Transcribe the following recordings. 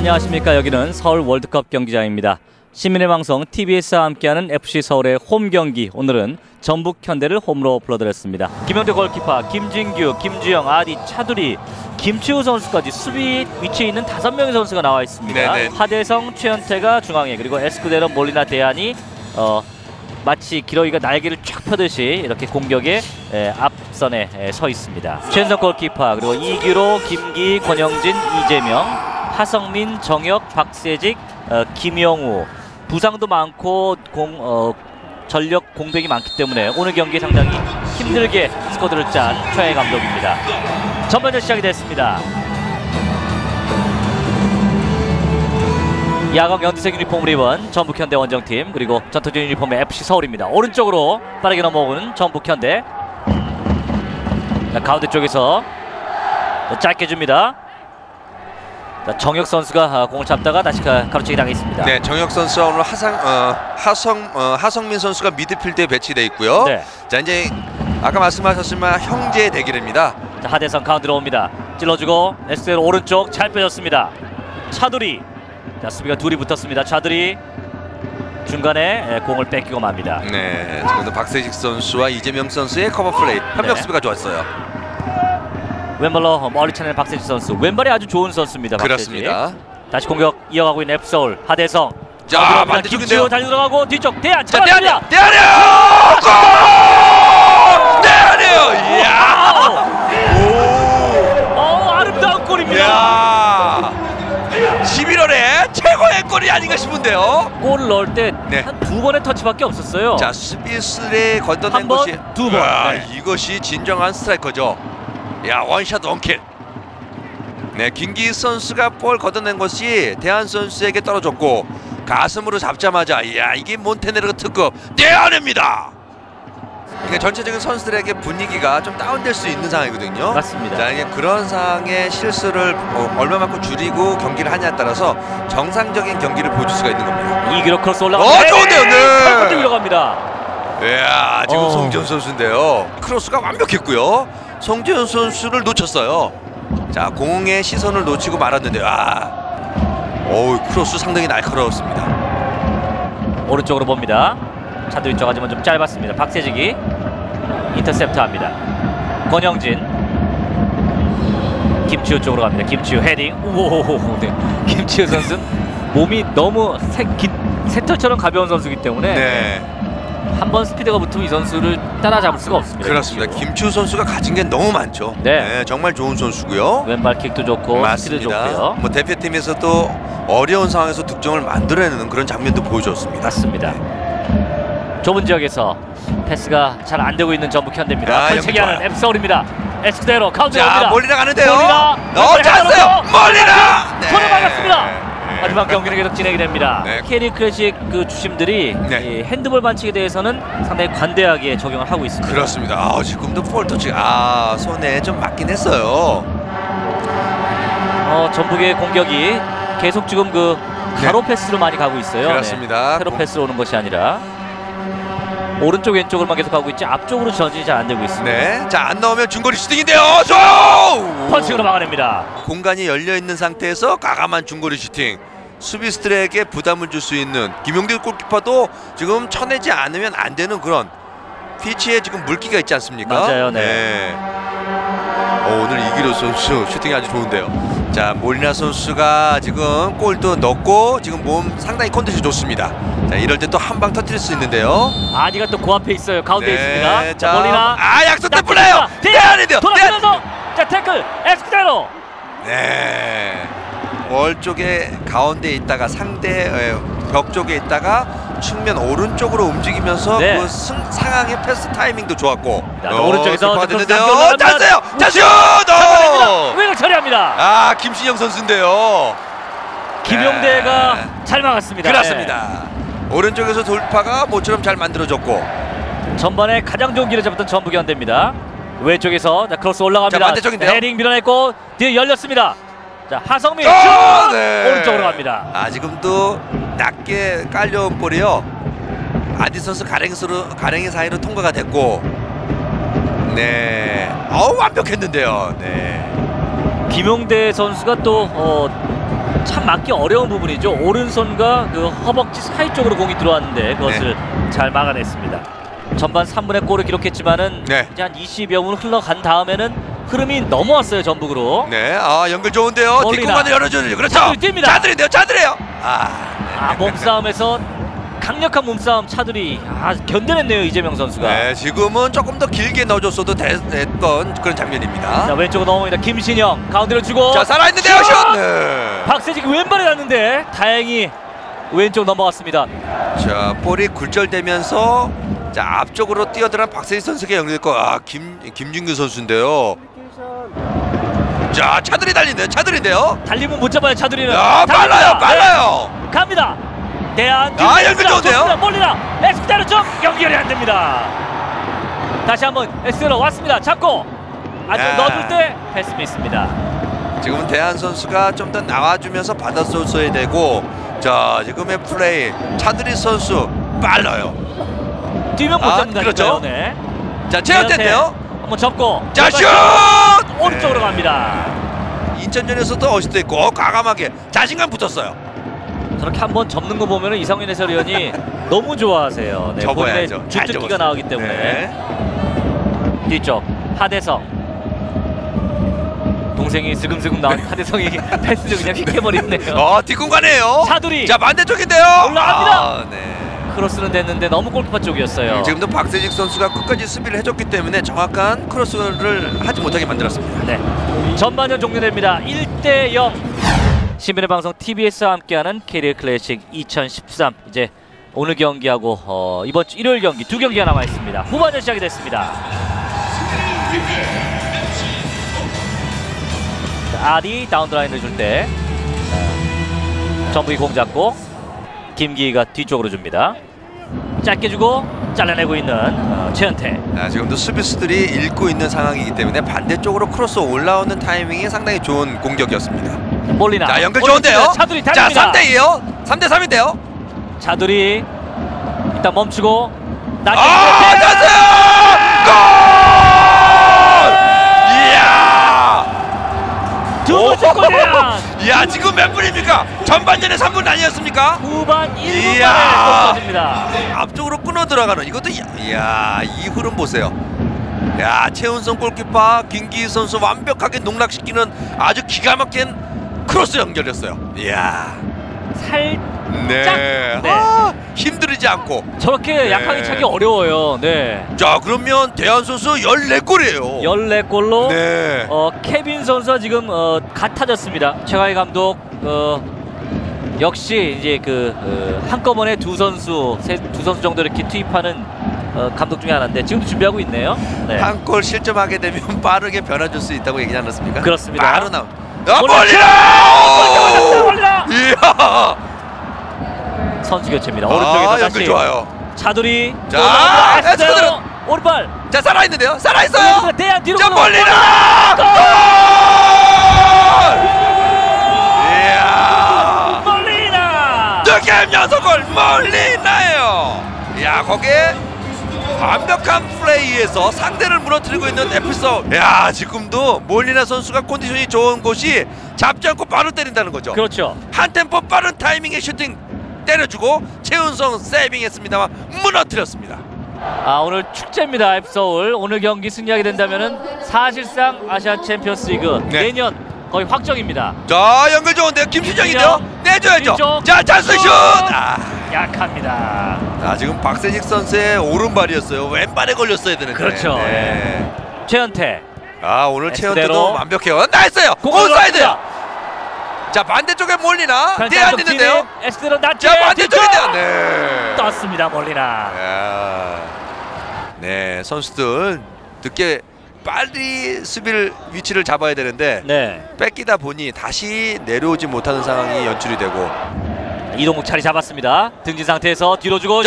안녕하십니까. 여기는 서울 월드컵 경기장입니다. 시민의 방송 TBS와 함께하는 FC 서울의 홈 경기. 오늘은 전북 현대를 홈으로 불러드렸습니다. 김영대 골키퍼 김진규 김주영 아디 차두리 김치우 선수까지 수비 위치에 있는 다섯 명의 선수가 나와 있습니다. 네네. 하대성 최현태가 중앙에 그리고 에스쿠데로 몰리나 대안이 어, 마치 기러기가 날개를 쫙 펴듯이 이렇게 공격의 에, 앞선에 에, 서 있습니다. 최은성 골키퍼 그리고 이규로, 김기, 권영진, 이재명, 하성민, 정혁, 박세직, 어, 김영우 부상도 많고 공 어, 전력 공백이 많기 때문에 오늘 경기 상당히 힘들게 스쿼드를 짠 최혜 감독입니다. 전반전 시작이 됐습니다. 야광 연두색 유니폼을 입은 전북현대 원정팀 그리고 전투진 유니폼의 FC 서울입니다. 오른쪽으로 빠르게 넘어오는 전북현대 자, 가운데 쪽에서 자, 짧게 줍니다. 자, 정혁 선수가 아, 공을 잡다가 다시 가- 가로채기 당했습니다. 네, 정혁 선수와 오늘 하상 어, 하성 어, 하성민 선수가 미드필드에 배치돼 있고요. 네. 자 이제 아까 말씀하셨지만 형제 대결입니다. 자, 하대성 가운데로 옵니다. 찔러주고 에스테로 오른쪽 잘 빼줬습니다. 차두리 자 수비가 둘이 붙었습니다. 차두리 중간에 에, 공을 뺏기고 맙니다. 네, 지금도 박세식 선수와 이재명 선수의 커버 플레이 협력 네. 수비가 좋았어요. 왼발로 멀리 차는 박세지 선수 왼발이 아주 좋은 선수입니다. 그렇습니다. 다시 공격 이어가고 있는 F서울 하대성 자, 가운데로 반대쪽인데요. 김치호 달려 들어가고 뒤쪽 대안 자, 잡았습니다. 대안이요, 골! 대안이요, 이야, 어 아름다운 골입니다. 이야, 11월에 최고의 골이 아닌가 싶은데요. 골을 넣을 때 네. 한두 번의 터치밖에 없었어요. 자 수비수에 건너낸 것이 두 번. 우와, 네. 이것이 진정한 스트라이커죠. 야 원샷 원킬. 네 김기 선수가 볼 걷어낸 것이 대한 선수에게 떨어졌고 가슴으로 잡자마자 야 이게 몬테네르 특급 대안입니다. 그러니까 전체적인 선수들에게 분위기가 좀 다운될 수 있는 상황이거든요. 맞습니다. 자, 이게 그런 상황의 실수를 어, 얼마만큼 줄이고 경기를 하냐에 따라서 정상적인 경기를 보여줄 수가 있는 겁니다. 이기로 크로스 올라가. 어, 좋은데요, 네. 첫 번째 들어갑니다. 이야 지금 어. 송지현 선수인데요 크로스가 완벽했고요 송지현 선수를 놓쳤어요 자 공의 시선을 놓치고 말았는데 아 어우 크로스 상당히 날카로웠습니다 오른쪽으로 봅니다. 차두리 쪽 하지만 좀 짧았습니다. 박세직이 인터셉트합니다. 권영진 김치우 쪽으로 갑니다. 김치우 헤딩. 우호호호. 네. 김치우 선수는 몸이 너무 새, 긴, 새털처럼 가벼운 선수이기 때문에 네 한 번 스피드가 붙으면 이 선수를 따라잡을 수가 없습니다. 그렇습니다 김치우. 김추 선수가 가진 게 너무 많죠 네. 정말 좋은 선수고요 왼발 킥도 좋고 스피드 좋고요. 뭐 대표팀에서도 어려운 상황에서 득점을 만들어내는 그런 장면도 보여줬습니다 맞습니다. 좁은 지역에서 패스가 잘 안 되고 있는 전북 현대입니다. 아, 펼치기 여기 하는 앱서울입니다. 가운데 자 옵니다. 멀리 나 가는데요 몰리나 어 찼어요 멀리 나 손을 막았습니다. 네. 하지만 경기는 계속 진행이 됩니다. 네. 캐리 클래식 그 주심들이 네. 이 핸드볼 반칙에 대해서는 상당히 관대하게 적용을 하고 있습니다. 그렇습니다. 아, 지금도 볼 터치 아 손에 좀 맞긴 했어요. 어, 전북의 공격이 계속 지금 그 가로 패스로 많이 가고 있어요. 네. 그렇습니다. 네. 세로 공- 패스로 오는 것이 아니라 오른쪽 왼쪽으로만 계속 가고 있지 앞쪽으로 전진이 잘 안 되고 있습니다. 네, 자 안 나오면 중거리 슈팅인데요. 저 펀칭으로 막아냅니다. 공간이 열려 있는 상태에서 과감한 중거리 슈팅. 수비수들에게 부담을 줄 수 있는 김용대 골키퍼도 지금 쳐내지 않으면 안 되는 그런 피치에 지금 물기가 있지 않습니까? 맞아요, 네. 어, 오늘 이기로 선수 슈팅이 아주 좋은데요. 자 몰리나 선수가 지금 골도 넣고 지금 몸 상당히 컨디션 좋습니다. 자 이럴 때 또 한 방 터뜨릴 수 있는데요. 아디가 또그 앞에 있어요. 가운데 있습니다. 자, 자, 멀리나 아 약속 때딱 불러요. 붙습니다. 대안인데요. 대안. 돌아서면서 자 태클 에스쿠데로 네. 월 쪽에 가운데 있다가 상대 에, 벽 쪽에 있다가 측면 오른쪽으로 움직이면서 네. 그 승, 상황의 패스 타이밍도 좋았고. 자, 오른쪽에서 받았는데요. 크로스 남겨 올라갑니다. 찼어요. 자 슛! 잡아냅니다. 어! 외곽 처리합니다. 아 김신영 선수인데요. 김용대가 네. 잘 막았습니다. 그렇습니다. 오른쪽에서 돌파가 모처럼 잘 만들어졌고. 네. 전반에 가장 좋은 기를 잡았던 전북 현대입니다. 왼쪽에서 자, 크로스 올라갑니다. 자, 반대쪽인데요. 헤딩 밀어냈고 뒤에 열렸습니다. 자 하성민 슛! 아, 네. 오른쪽으로 갑니다. 아 지금도 낮게 깔려온 볼이요. 아디 선수 가랭스로 가랭이 사이로 통과가 됐고. 네. 어우 완벽했는데요. 네. 김용대 선수가 또 어, 참 막기 어려운 부분이죠. 오른손과 그 허벅지 사이 쪽으로 공이 들어왔는데 그것을 네. 잘 막아냈습니다. 전반 3분의 골을 기록했지만은 네. 이제 한 20여 분 흘러간 다음에는 흐름이 넘어왔어요 전북으로. 네, 아 연결 좋은데요. 뒷공간을 열어주는 그렇죠. 차들이 뜁니다. 차들인데요, 차들이에요. 아, 아 몸싸움에서 강력한 몸싸움 차들이 아, 견뎌냈네요 이재명 선수가. 네, 지금은 조금 더 길게 넣어줬어도 되- 됐던 그런 장면입니다. 자 왼쪽으로 넘어옵니다. 김신영 가운데로 주고. 자, 살아있는데요, 슛! 슛. 네. 박세직 왼발에 갔는데 다행히 왼쪽 넘어갔습니다. 자, 볼이 굴절되면서 자 앞쪽으로 뛰어들은 박세희 선수가 연결됐고, 아, 김 김준규 선수인데요. 자, 차들이 달린대요, 차들인데요. 달리면 못 잡아요 차들이는. 야, 달립니다. 빨라요, 빨라요. 네, 갑니다. 대한 아, 연결 좋은데요? 야. 넣어줄 때 패스 미스입니다. 지금은 대한 선수가 좀 더 나와주면서 받아줬어야 되고, 자, 지금의 플레이 차들이 선수 빨라요. 뛰면 못 아, 잡는다니까요. 그렇죠. 네. 자, 최현태인데요. 한번 접고 자, 슛! 오른쪽으로 갑니다. 인천전에서도 어시도 어, 과감하게 자신감 붙었어요. 저렇게 한번 접는 거 보면 이성윤 해설위원이 너무 좋아하세요. 네, 본인의 주특기가. 나오기 때문에 네. 뒤쪽 하대성 동생이 슬금슬금 나온 하대성이 패스를 그냥 휙 해버리네요. 어 뒷공간이에요. 차두리 자 반대쪽인데요. 올라갑니다. 아, 네. 크로스는 됐는데 너무 골키퍼 쪽이었어요. 음, 지금도 박세직 선수가 끝까지 수비를 해줬기 때문에 정확한 크로스를 하지 못하게 만들었습니다. 네. 전반전 종료됩니다. 1대 0. 신비의 방송 TBS와 함께하는 캐리어 클래식 2013 이제 오늘 경기하고 어, 이번 주 일요일 경기 두 경기가 남아 있습니다. 후반전 시작이 됐습니다. 자, 아디 다운드라인을 줄 때 전북이 공 잡고 김기희가 뒤쪽으로 줍니다. 짧게 주고 잘라내고 있는 어, 최현태. 아, 지금도 수비수들이 읽고 있는 상황이기 때문에 반대쪽으로 크로스 올라오는 타이밍이 상당히 좋은 공격이었습니다. 몰리나. 자 연결 좋은데요. 차두리 자 달립니다. 3대 2요. 3대 3인데요. 차두리 일단 멈추고 낮게 아 아, 찬스! 골! 이야! 두 번째 골이야. 이야 지금 몇 분입니까? 전반전에 3분 아니었습니까? 후반 1분 이야. 만에. 앞쪽으로 끊어 들어가는 이것도 이야, 이 흐름 보세요. 야 최은성 골키퍼 김기희 선수 완벽하게 농락시키는 아주 기가 막힌 크로스 연결했어요. 이야 살 네, 네. 아, 힘들이지 않고 저렇게 네. 약하게 차기 어려워요. 네. 자 그러면 대한 선수 14골이에요. 14골로 네. 어, 케빈 선수가 지금 어, 같아졌습니다. 최가희 감독 어, 역시 이제 그 어, 한꺼번에 두 선수 세, 두 선수 정도 이렇게 투입하는 어, 감독 중에 하나인데 지금도 준비하고 있네요. 네. 한골 실점하게 되면 빠르게 변화줄 수 있다고 얘기지 않았습니까? 그렇습니다. 바로 몰 리라! 멀리라! 이야! 선수 교체입니다. 아, 오른쪽에서 연결 다시 좋아요. 차두리 자! 에스카드로 오른발 자, 살아 있는데요? 살아 있어요! 대한 뒤로 자! 골! 이야! 멀리나 득점 여섯 골 멀리나요. 야, 거기에 완벽한 플레이에서 상대를 무너뜨리고 있는 에피소. 야, 지금도 몰리나 선수가 컨디션이 좋은 곳이 잡지 않고 바로 때린다는 거죠. 그렇죠. 한 템포 빠른 타이밍에 슈팅 때려주고 최은성 세이빙했습니다만 무너뜨렸습니다. 아 오늘 축제입니다 F 서울 오늘 경기 승리하게 된다면은 사실상 아시아 챔피언스리그 네. 내년 거의 확정입니다. 자 연결 좋은데요 김수정인데요 내줘야죠. 자 찬스 슛 슛! 아, 약합니다. 아, 지금 박세직 선수의 오른발이었어요 왼발에 걸렸어야 되는데 그렇죠. 네. 최현태 아 오늘. 최현태도 완벽해요 나이스요 온사이드 넣었습니다. 자 반대쪽에 몰리나 대안 있는데요 진입, 에스테로 낮게 자 반대쪽인데요 네. 떴습니다 몰리나. 야. 네 선수들 늦게 빨리 수비를 위치를 잡아야 되는데 네 뺏기다 보니 다시 내려오지 못하는 상황이 연출이 되고 이동국 자리 잡았습니다. 등진 상태에서 뒤로 주고!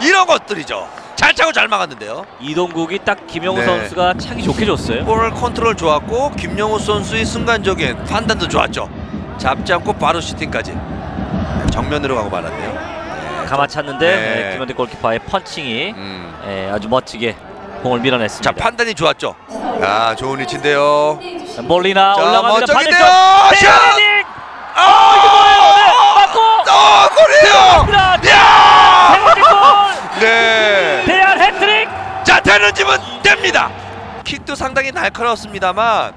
이런 것들이죠 잘 차고 잘 막았는데요 이동국이 딱 김영우 네. 선수가 차기 좋게 줬어요. 볼 컨트롤 좋았고 김영우 선수의 순간적인 판단도 좋았죠 잡지 않고 바로 슈팅까지 정면으로 가고 말았네요 네, 가마 찼는데 네. 네, 김현대 골키퍼의 펀칭이 음. 예, 아주 멋지게 공을 밀어냈습니다. 자 판단이 좋았죠 아 좋은 위치인데요 몰리나 자, 올라갑니다. 반대쪽 아, 이게 뭐예요? 네, 맞고 어, 골이에요. 야! 헤딩 골 네. 대한 해트릭 자, 되는 집은 됩니다. 킥도 상당히 날카로웠습니다만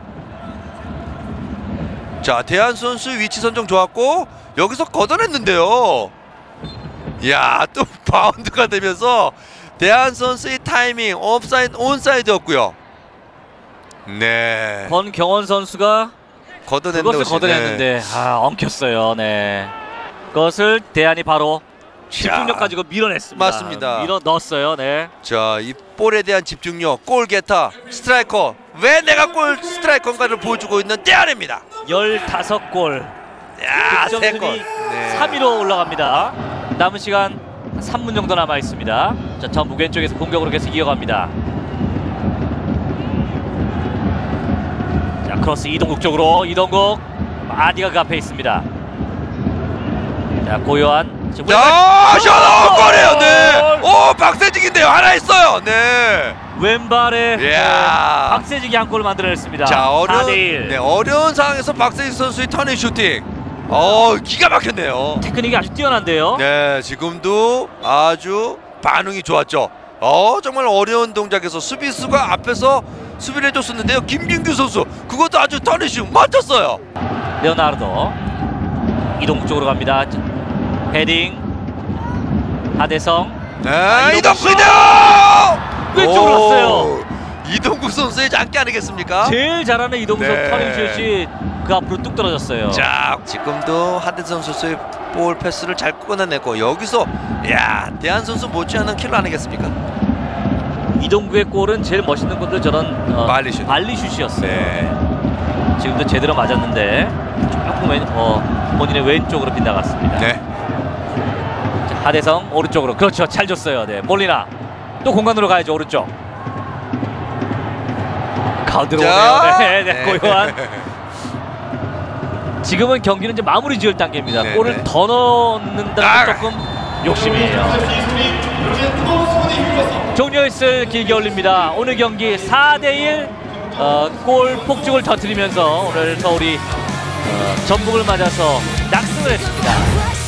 자, 대한 선수 위치 선정 좋았고 여기서 걷어냈는데요. 야, 또 바운드가 되면서 대한 선수의 타이밍 옵사이드 온사이드였고요. 네. 권경원 선수가 걷어낸다고 그것을. 걷어냈는데 아 엉켰어요. 네. 그것을 대한이 바로 집중력 가지고 밀어냈습니다. 맞습니다. 밀어 넣었어요. 네. 자, 이 볼에 대한 집중력, 골 게터, 스트라이커. 왜 내가 골 스트라이커인가를 보여주고 있는 대안입니다. 15골. 야, 세 득점순위 골. 네. 3위로 올라갑니다. 남은 시간 3분 정도 남아 있습니다. 자, 전북 왼쪽에서 공격으로 계속 이어갑니다. 크로스 이동국 쪽으로 이동국 아디가 그 앞에 있습니다. 자, 고요한 지금 야, 셔너 골이에요. 네. 골! 오, 박세직인데요. 하나 있어요. 네. 왼발에 이야. 박세직이 한 골을 만들어냈습니다. 자, 어려운 4대1. 네, 어려운 상황에서 박세직 선수의 터닝 슈팅. 어, 기가 막혔네요. 테크닉이 아주 뛰어난데요. 네, 지금도 아주 반응이 좋았죠. 어, 정말 어려운 동작에서 수비수가 앞에서 수비를 해줬었는데요. 김진규 선수 그것도 아주 터닝 맞췄어요. 레오나르도 이동국 쪽으로 갑니다. 자, 헤딩 하대성 네, 이동국 이동국이요. 왼쪽으로 갔어요. 이동국 선수의 장기 아니겠습니까? 제일 잘하는 이동국 네. 터닝슛이 그 앞으로 뚝 떨어졌어요. 자, 지금도 하대성 선수의 볼 패스를 잘 끊어내고 여기서 야 대한 선수 못지않은 킬러 아니겠습니까? 이동국의 골은 제일 멋있는 건데 저런 어, 발리슛. 발리슛이었어요. 네. 지금도 제대로 맞았는데 조금 왼, 어, 본인의 왼쪽으로 빗나갔습니다. 네. 자, 하대성 오른쪽으로 그렇죠 잘 줬어요. 네 몰리나 또 공간으로 가야죠 오른쪽. 가운데로 오네요. 네, 네, 고요한. 지금은 경기는 이제 마무리 지을 단계입니다. 네, 골을 네. 더 넣는다는 아! 게 조금 욕심이에요. 종료했을 길게 올립니다. 오늘 경기 4대1 어, 골 폭죽을 터뜨리면서 오늘 서울이 어, 전북을 맞아서 낙승을 했습니다.